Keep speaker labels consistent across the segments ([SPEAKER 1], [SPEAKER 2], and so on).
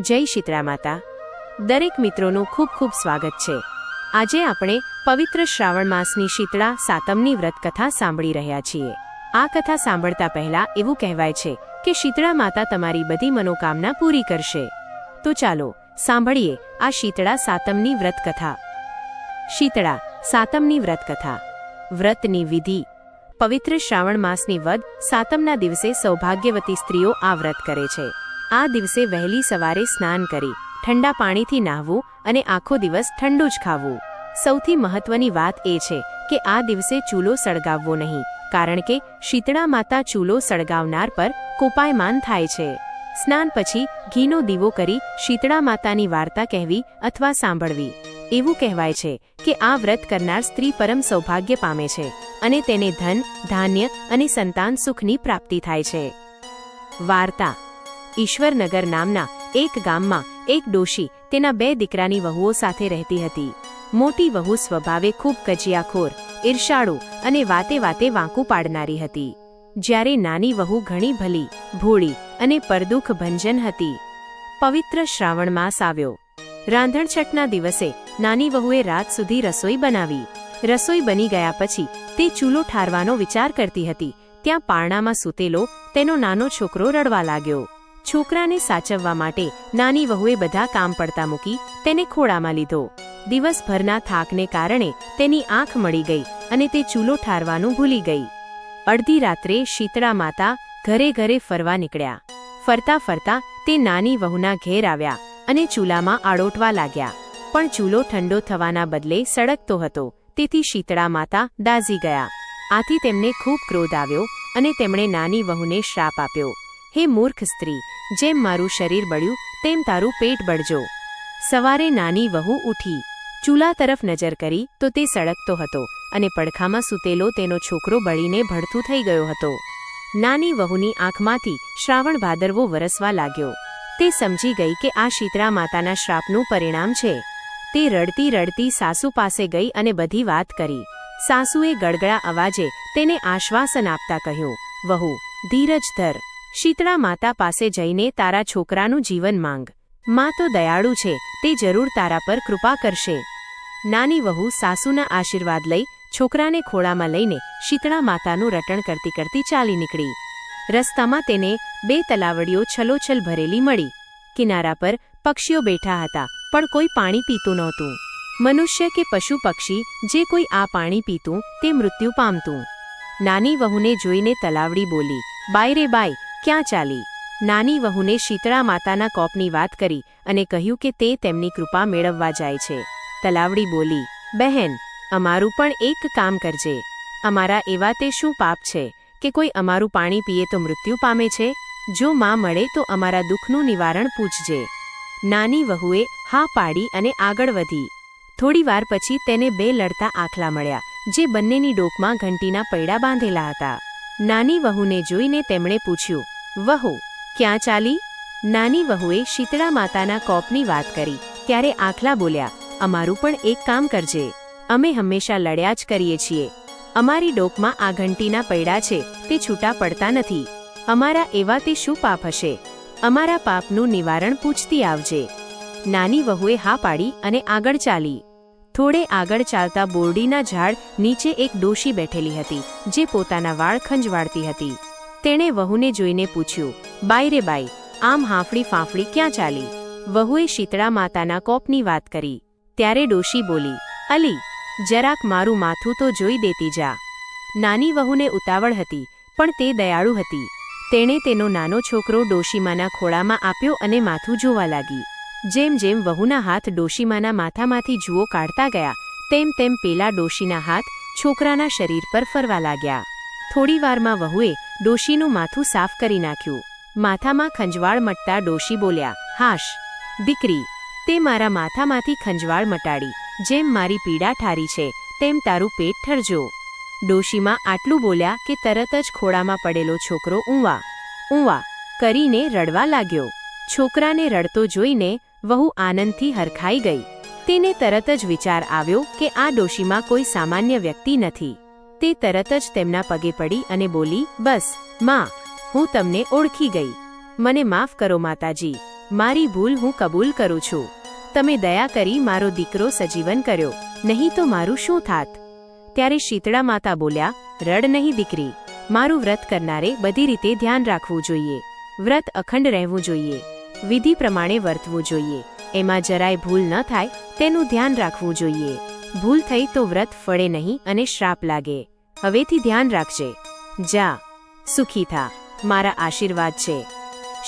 [SPEAKER 1] જય શીતળા માતા. દરેક મિત્રોનું ખૂબ ખૂબ સ્વાગત છે. આજે આપણે પવિત્ર શ્રાવણ માસની શીતળા સાતમની વ્રત કથા સાંભળી રહ્યા છીએ. આ કથા સાંભળતા પહેલા એવું કહેવાય છે કે શીતળા માતા તમારી બધી મનોકામના પૂરી કરશે. તો ચાલો, સાંભળીએ આ શીતળા સાતમની વ્રત કથા. શીતળા સાતમની વ્રત કથા. વ્રતની વિધિ. પવિત્ર શ્રાવણ માસની વદ સાતમના દિવસે સૌભાગ્યવતી સ્ત્રીઓ આ વ્રત કરે છે. આ દિવસે વહેલી સવારે સ્નાન કરી, ઠંડા પાણીથી નાહવું અને આખો દિવસ ઠંડુ જ ખાવું. સૌથી મહત્વની વાત એ છે કે આ દિવસે ચૂલો સળગાવવો નહીં, કારણ કે શીતળા માતા ચૂલો સળગાવનાર પર કોપાયમાન થાય છે. સ્નાન પછી ઘીનો દીવો કરી શીતળા માતાની વાર્તા કહેવી અથવા સાંભળવી. એવું કહેવાય છે કે આ વ્રત કરનાર સ્ત્રી પરમ સૌભાગ્ય પામે છે અને તેને ધન, ધાન્ય અને સંતાન સુખની પ્રાપ્તિ થાય છે. વાર્તા ઈશ્વરનગર નામના એક ગામમાં એક ડોશી તેના બે દીકરાની વહુઓ સાથે રહેતી હતી. મોટી વહુ સ્વભાવે ખૂબ કજિયાખોર, ઈર્ષાળુ અને વાતે વાતે વાંકું પાડનારી હતી. જ્યારે નાની વહુ ઘણી ભલી, ભોળી અને પરદુખ ભંજન હતી. પવિત્ર શ્રાવણ માસ આવ્યો. રાંધણછટના દિવસે નાની વહુએ રાત સુધી રસોઈ બનાવી. રસોઈ બની ગયા પછી તે ચૂલો ઠારવાનો વિચાર કરતી હતી. ત્યાં પારણામાં સૂતેલો તેનો નાનો છોકરો રડવા લાગ્યો. છોકરાને સાચવવા માટે નાની વહુએ બધા કામ પડતા મૂકી તેને ખોળામાં લીધો. દિવસભરના થાકને કારણે તેની આંખ મળી ગઈ અને તે ચૂલો ઠારવાનું ભૂલી ગઈ. અડધી રાત્રે શીતળા માતા ઘરે ઘરે ફરવા નીકળ્યા. ફરતા ફરતા તે નાની વહુના ઘેર આવ્યા અને ચૂલામાં આડોટવા લાગ્યા. પણ ચૂલો ઠંડો થવાના બદલે સળગતો હતો, તેથી શીતળા માતા દાઝી ગયા. આથી તેમને ખૂબ ક્રોધ આવ્યો અને તેમણે નાની વહુને શ્રાપ આપ્યો. હે મૂર્ખ સ્ત્રી, જેમ મારું શરીર બળ્યું, તેમ તારું પેટ બળજો. સવારે નાની વહુ ઉઠી. ચૂલા તરફ નજર કરી, તો તે સળગતો હતો અને પડખામાં સૂતેલો તેનો છોકરો બળીને ભડથું થઈ ગયો હતો. નાની વહુની આંખમાંથી શ્રાવણ ભાદરવો વરસવા લાગ્યો. તે સમજી ગઈ કે આ શીતળા માતાના શ્રાપનું પરિણામ છે. તે રડતી રડતી સાસુ પાસે ગઈ અને બધી વાત કરી. સાસુએ ગળગળા અવાજે તેને આશ્વાસન આપતા કહ્યું, વહુ, ધીરજ ધર. શીતળા માતા પાસે જઈને તારા છોકરાનું જીવન માંગ. માં તો દયાળુ છે, તે જરૂર તારા પર કૃપા કરશે. નાની વહુ સાસુના આશીર્વાદ લઈ છોકરાને ખોળામાં લઈને શીતળા માતાનું રટણ કરતી કરતી ચાલી નીકળી. રસ્તામાં તેને બે તલાવડીઓ છલોછલ ભરેલી મળી. કિનારા પર પક્ષીઓ બેઠા હતા, પણ કોઈ પાણી પીતું નહોતું. મનુષ્ય કે પશુ પક્ષી, જે કોઈ આ પાણી પીતું, તે મૃત્યુ પામતું. નાની વહુને જોઈને તલાવડી બોલી બાય રે બાય ક્યાં ચાલી? નાની વહુને શીતળા માતાના કોપની વાત કરી અને કહ્યું કે તે તેમની કૃપા મેળવવા જાય છે. તલાવડી બોલી, બહેન, અમારું પણ એક કામ કરજે. અમારા એવા તે શું પાપ છે કે કોઈ અમારું પાણી પીએ તો મૃત્યુ પામે છે? જો માં મળે તો અમારા દુઃખનું નિવારણ પૂછજે નાની વહુએ હા પાડી અને આગળ વધી. થોડીવાર પછી તેને બે લડતા આખલા મળ્યા, જે બંનેની ડોકમાં ઘંટીના પૈડા બાંધેલા હતા. નાની વહુને જોઈને તેમણે પૂછ્યું વહુ, ક્યાં ચાલી? નાની વહુએ શીતળા માતાના કોપની વાત કરી, ત્યારે આખલા બોલ્યા, અમારું પણ એક કામ કરજે. અમે હંમેશા લડ્યા જ કરીએ છીએ. અમારી ડોકમાં આ ઘંટીના પૈડા છે, તે છૂટા પડતા નથી. અમારા એવા તે શું પાપ હશે? અમારા પાપનું નિવારણ પૂછતી આવજે. નાની વહુએ હા પાડી અને આગળ ચાલી. થોડે આગળ ચાલતા બોરડીના ઝાડ નીચે એક ડોશી બેઠેલી હતી, જે પોતાના વાળ ખંજવાળતી હતી. તેણે વહુને જોઈને પૂછ્યું, બાઈ રે બાઈ, આમ હાંફળી ફાંફળી ક્યાં ચાલી? વહુએ શીતળા માતાના કોપની વાત કરી. ત્યારે ડોશી બોલી, અલી, જરાક મારું માથું તો જોઈ દેતી જા. નાની વહુને ઉતાવળ હતી, પણ તે દયાળુ હતી. તેણે તેનો નાનો છોકરો ડોશીમાના ખોળામાં આપ્યો અને માથું જોવા લાગી. જેમ જેમ વહુના હાથ ડોશીમાના માથામાંથી જુઓ કાઢતા ગયા, તેમ તેમ પેલા ડોશીના હાથ છોકરાના શરીર પર ફરવા લાગ્યા. થોડીવારમાં વહુએ ડોશીનું માથું સાફ કરી નાખ્યું. માથામાં ખંજવાળ મટતા ડોશી બોલ્યા, હાશ, દીકરી, તે મારા માથામાંથી ખંજવાળ મટાડી. જેમ મારી પીડા ઠારી છે, તેમ તારું પેટ ઠરજો. ડોશીમાં આટલું બોલ્યા કે તરત જ ખોળામાં પડેલો છોકરો ઊંવા ઊંવા કરીને રડવા લાગ્યો. છોકરાને રડતો જોઈને વહુ આનંદથી હરખાઈ ગઈ. તેને તરત જ વિચાર આવ્યો કે આ ડોશીમાં કોઈ સામાન્ય વ્યક્તિ નથી. તે તરત જ તેમના પગે પડી અને બોલી, બસ, માં, હું તમને ઓળખી ગઈ. મને માફ કરો માતાજી. મારી ભૂલ હું કબૂલ કરું છું. તમે દયા કરી મારો દીકરો સજીવન કર્યો. નહીં તો મારું શું થાત? ત્યારે શીતળા માતા બોલ્યા, રડ નહીં દીકરી. મારું વ્રત કરનારે બધી રીતે ધ્યાન રાખવું જોઈએ. વ્રત અખંડ રહેવું જોઈએ. વિધિ પ્રમાણે વર્તવું જોઈએ. એમાં જરાય ભૂલ ન થાય, તેનું ધ્યાન રાખવું જોઈએ. ભૂલ થઈ તો વ્રત ફળે નહીં અને શ્રાપ લાગે. હવેથી ધ્યાન રાખજે. જા. સુખી થા. મારા આશીર્વાદ છે.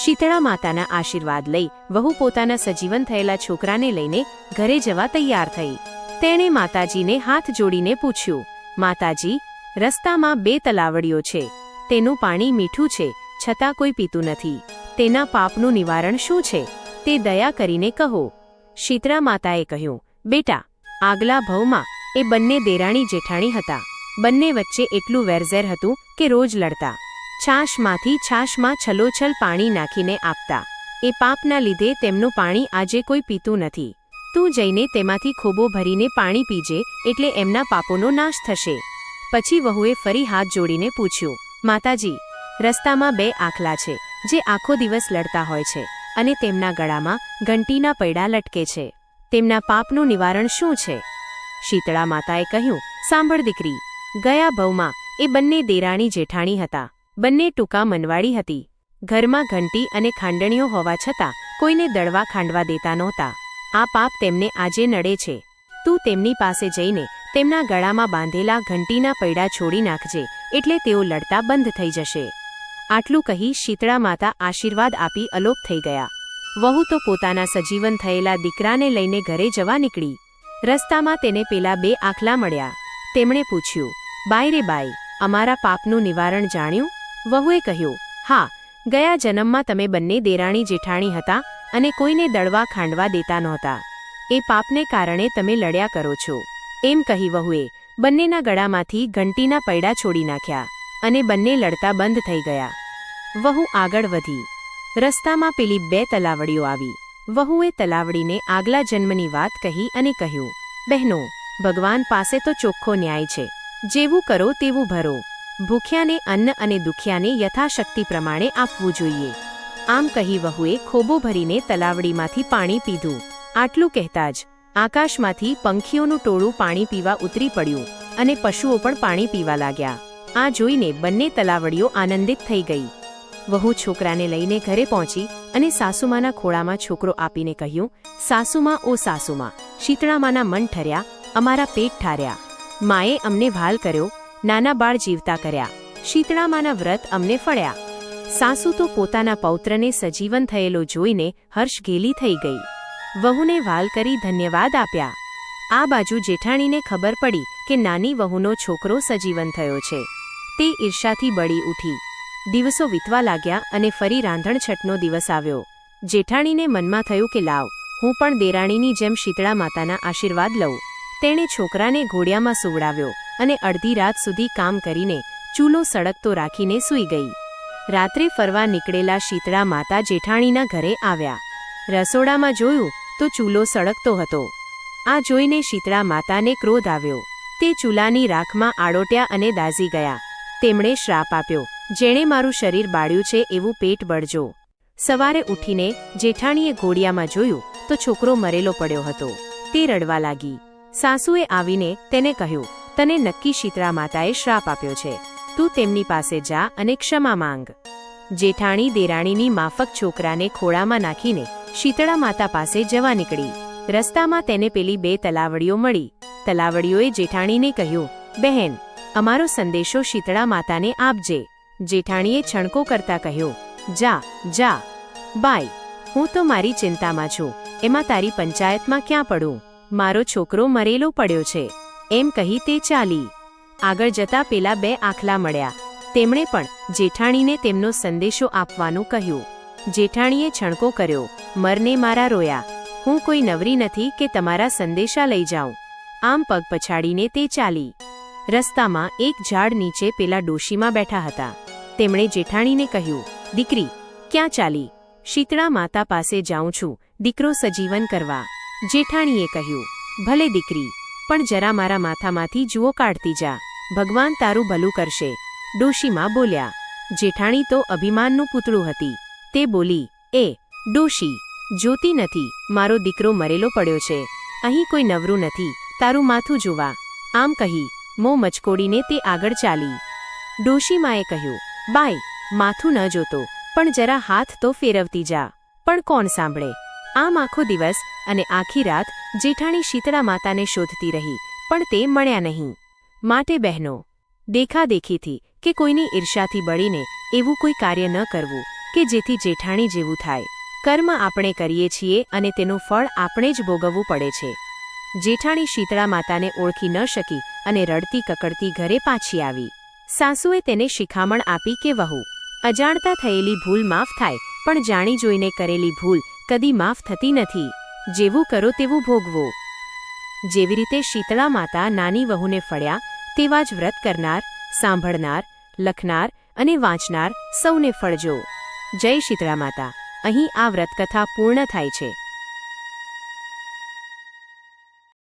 [SPEAKER 1] શીતળા માતાના આશીર્વાદ લઈ વહુ પોતાના સજીવન થયેલા છોકરાને લઈને ઘરે જવા તૈયાર થઈ. તેણે માતાજીને હાથ જોડીને પૂછ્યું, માતાજી, રસ્તામાં બે તલાવડીઓ છે. તેનું પાણી મીઠું છે, છતાં કોઈ પીતું નથી. તેના પાપનું નિવારણ શું છે? તે દયા કરીને કહો. શીતળા માતાએ કહ્યું, બેટા આગલા ભવમાં એ બંને દેરાણી જેઠાણી હતા. બંને વચ્ચે એટલું વેરઝેર હતું કે રોજ લડતા. છાશમાંથી છાશમાં છલોછલ પાણી નાખીને આપતા. એ પાપના લીધે તેમનું પાણી આજે કોઈ પીતું નથી. તું જઈને તેમાંથી ખોબો ભરીને પાણી પીજે, એટલે એમના પાપોનો નાશ થશે. પછી વહુએ ફરી હાથ જોડીને પૂછ્યું, માતાજી, રસ્તામાં બે આખલા છે, જે આખો દિવસ લડતા હોય છે, અને તેમના ગળામાં ઘંટીના પૈડા લટકે છે. તેમના પાપનું નિવારણ શું છે? શીતળા માતાએ કહ્યું, સાંભળ દીકરી, ગયા ભવમાં એ બંને દેરાણી જેઠાણી હતા. બંને ટૂંકા મનવાડી હતી. ઘરમાં ઘંટી અને ખાંડણીઓ હોવા છતાં કોઈને દળવા ખાંડવા દેતા નહોતા. આ પાપ તેમને આજે નડે છે. તું તેમની પાસે જઈને તેમના ગળામાં બાંધેલા ઘંટીના પૈડા છોડી નાખજે, એટલે તેઓ લડતા બંધ થઈ જશે. આટલું કહી શીતળા માતા આશીર્વાદ આપી અલોપ થઈ ગયા. વહુ તો પોતાના સજીવન થયેલા દીકરાને લઈને ઘરે જવા નીકળી. રસ્તામાં તેને પેલા બે આખલા મળ્યા. તેમણે પૂછ્યું બાય રે બાઈ, અમારા પાપનું નિવારણ જાણ્યું? વહુએ કહ્યું, હા, ગયા જન્મમાં તમે બંને દેરાણી જેઠાણી હતા અને કોઈને દળવા ખાંડવા દેતા નહોતા. એ પાપને કારણે તમે લડ્યા કરો છો. એમ કહી વહુએ બંનેના ગળામાંથી ઘંટીના પૈડા છોડી નાખ્યા અને બંને લડતા બંધ થઈ ગયા. વહુ આગળ વધી. રસ્તામાં પેલી બે તલાવડીઓ આવી. વહુએ તલાવડીને આગલા જન્મની વાત કહી અને કહ્યું, બહેનો, ભગવાન પાસે તો ચોખ્ખો ન્યાય છે. જેવું કરો તેવું ભરો. ભૂખ્યાને અન્ન અને દુખિયાને યથાશક્તિ પ્રમાણે આપવું જોઈએ. આમ કહી વહુએ ખોબો ભરીને તલાવડીમાંથી પાણી પીધું. આટલું કહેતા જ આકાશમાંથી પંખીઓનું ટોળું પાણી પીવા ઉતરી પડ્યું અને પશુઓ પણ પાણી પીવા લાગ્યા. આ જોઈને બંને તલાવડીઓ આનંદિત થઈ ગઈ. વહુ છોકરાને લઈને ઘરે પહોંચી અને સાસુમાના ખોળામાં છોકરો આપીને કહ્યું, સાસુમાં, ઓ સાસુમાં, શીતળામાના મન ઠર્યા, અમારા પેટ ઠાર્યા. માએ અમને ભાલ કર્યો, નાના બાળ જીવતા કર્યા. શીતળામાના વ્રત અમને ફળ્યા. સાસુ તો પોતાના પૌત્રને સજીવન થયેલો જોઈને હર્ષ ગેલી થઈ ગઈ. વહુને વાલ કરી ધન્યવાદ આપ્યા. આ બાજુ જેઠાણીને ખબર પડી કે નાની વહુનો છોકરો સજીવન થયો છે. તે ઈર્ષાથી બળી ઉઠી. દિવસો વીતવા લાગ્યા અને ફરી રાંધણછટનો દિવસ આવ્યો. જેઠાણીને મનમાં થયું કે, લાવ, હું પણ દેરાણીની જેમ શીતળા માતાના આશીર્વાદ લઉં. તેણે છોકરાને ઘોડિયામાં સુવડાવ્યો અને અડધી રાત સુધી કામ કરીને ચૂલો સળગતો રાખીને સૂઈ ગઈ. રાત્રે ફરવા નીકળેલા શીતળા માતા જેઠાણીના ઘરે આવ્યા. રસોડામાં જોયું તો ચૂલો સળગતો હતો. આ જોઈને શીતળા માતાને ક્રોધ આવ્યો. તે ચૂલાની રાખમાં આડોટ્યા અને દાઝી ગયા. તેમણે શ્રાપ આપ્યો જેણે મારું શરીર બાળ્યું છે એવું પેટ બળજો. સવારે ઉઠીને જેઠાણીએ ઘોડિયામાં જોયું તો છોકરો મરેલો પડ્યો હતો. તે રડવા લાગી. સાસુએ આવીને તેને કહ્યું, તને નક્કી શીતળા માતાએ શ્રાપ આપ્યો છે. તું તેમની પાસે જા અને ક્ષમા માંગ. જેઠાણી દેરાણીની માફક છોકરાને ખોળામાં નાખીને શીતળા માતા પાસે જવા નીકળી. રસ્તામાં તેને પેલી બે તલાવડીઓ મળી. તલાવડીઓએ જેઠાણીને કહ્યું, બહેન, અમારો સંદેશો શીતળા માતાને આપજે. જેઠાણીએ છણકો કરતા કહ્યો, જા જા બાય હું તો મારી ચિંતામાં છું. એમાં તારી પંચાયતમાં ક્યાં પડું? મારો છોકરો મરેલો પડ્યો છે. એમ કહી તે ચાલી. આગળ જતા પેલા બે આખલા મળ્યા. તેમણે પણ જેઠાણીને તેમનો સંદેશો આપવાનું કહ્યું. જેઠાણીએ છણકો કર્યો, મરને મારા રોયા. હું કોઈ નવરી નથી કે તમારા સંદેશા લઈ જાઉં. આમ પગ પછાડીને તે ચાલી. રસ્તામાં એક ઝાડ નીચે પેલા ડોશીમાં બેઠા હતા. તેમણે જેઠાણીને કહ્યું, દીકરી, ક્યાં ચાલી? શીતળા માતા પાસે જાઉં છું, દીકરો સજીવન કરવા. જેઠાણીએ કહ્યું, ભલે દીકરી, પણ જરા મારા માથામાંથી જુઓ કાઢતી જા. ભગવાન તારું ભલું કરશે. ડોશીમાં બોલ્યા, જેઠાણી તો અભિમાનનું પૂતળું હતી. તે બોલી, એ, ડોશી, જોતી નથી, મારો દીકરો મરેલો પડ્યો છે. અહીં કોઈ નવરું નથી, તારું માથું જોવા. આમ કહી, મો મચકોડીને તે આગળ ચાલી. ડોશીમાએ કહ્યું બાઈ માથું ન જોતો, પણ જરા હાથ તો ફેરવતી જા. પણ કોણ સાંભળે? આમ આખો દિવસ અને આખી રાત જેઠાણી શીતળા માતાને શોધતી રહી, પણ તે મળ્યા નહીં. માટે બહેનો દેખાદેખીથી કે કોઈની ઈર્ષાથી બળીને એવું કોઈ કાર્ય ન કરવું કે જેથી જેઠાણી જેવું થાય. કર્મ આપણે કરીએ છીએ અને તેનું ફળ આપણે જ ભોગવવું પડે છે. જેઠાણી શીતળા માતાને ઓળખી ન શકી અને રડતી કકડતી ઘરે પાછી આવી. સાસુએ તેને શિખામણ આપી કે, વહુ, અજાણતા થયેલી ભૂલ માફ થાય, પણ જાણી જોઈને કરેલી ભૂલ કદી માફ થતી નથી. જેવું કરો તેવું ભોગવો. જેવી રીતે શીતળા માતા નાની વહુને ફળ્યા, તેવા જ વ્રત કરનાર, સાંભળનાર, લખનાર અને વાંચનાર સૌને ફળજો. જય શીતળા માતા. અહીં આ વ્રતકથા પૂર્ણ થાય છે.